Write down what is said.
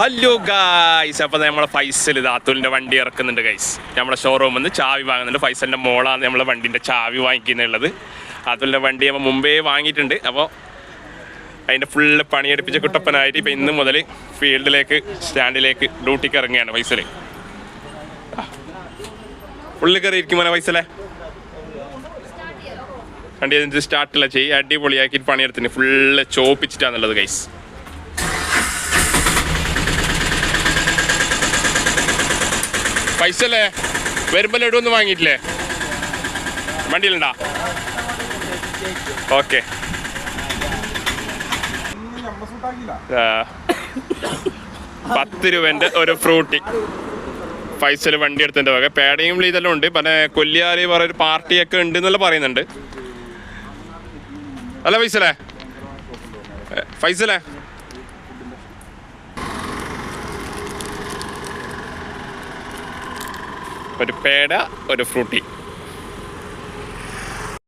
Hello guys അപ്പോൾ നമ്മളെ ഫൈസൽ ദാത്തുലിന്റെ വണ്ടി ഇറക്കുന്നുണ്ട് ഗൈസ് നമ്മുടെ ഷോറൂമിൽ നിന്ന് ചാവി വാങ്ങുന്നുണ്ട്. ഫൈസലിന്റെ മോളാണ് നമ്മളെ വണ്ടിന്റെ ചാവി വാങ്ങിക്കുന്നുള്ളത്. അതുലിന്റെ വണ്ടി നമ്മൾ മുമ്പേ വാങ്ങിയിട്ടുണ്ട്. അപ്പോൾ അതിന്റെ ഫുള്ള് പണിയെടുപ്പിച്ച കുട്ടപ്പനായിട്ട് ഇപ്പം ഇന്ന് മുതൽ ഫീൽഡിലേക്ക് സ്റ്റാൻഡിലേക്ക് ഡ്യൂട്ടിക്ക് ഇറങ്ങുകയാണ് ഫൈസൽ ഉള്ളിൽ കയറി ഇരിക്കും ഫൈസലെ. വണ്ടി എന്നിട്ട് സ്റ്റാർട്ടില്ല ചെയ്യും? അടിപൊളിയാക്കി പണിയെടുത്തിന്. ഫുള്ള് ചോപ്പിച്ചിട്ടാന്നുള്ളത് ഗൈസ് പൈസ അല്ലേ? വരുമ്പോ ലഡു ഒന്നും വാങ്ങിയിട്ടില്ലേ? വണ്ടിയിലുണ്ടാ? ഓക്കെ. പത്ത് രൂപന്റെ ഒരു ഫ്രൂട്ടി. ഫൈസൽ വണ്ടി എടുത്തതിന്റെ വക. പേടയും ഇതെല്ലാം ഉണ്ട്. പിന്നെ കൊല്ലിയാലി പറഞ്ഞൊരു പാർട്ടിയൊക്കെ ഉണ്ട് എന്നുള്ള പറയുന്നുണ്ട്. അല്ല ഫൈസലേ? ഫൈസലേ? ഒരു പേട ഒരു ഫ്രൂട്ടി.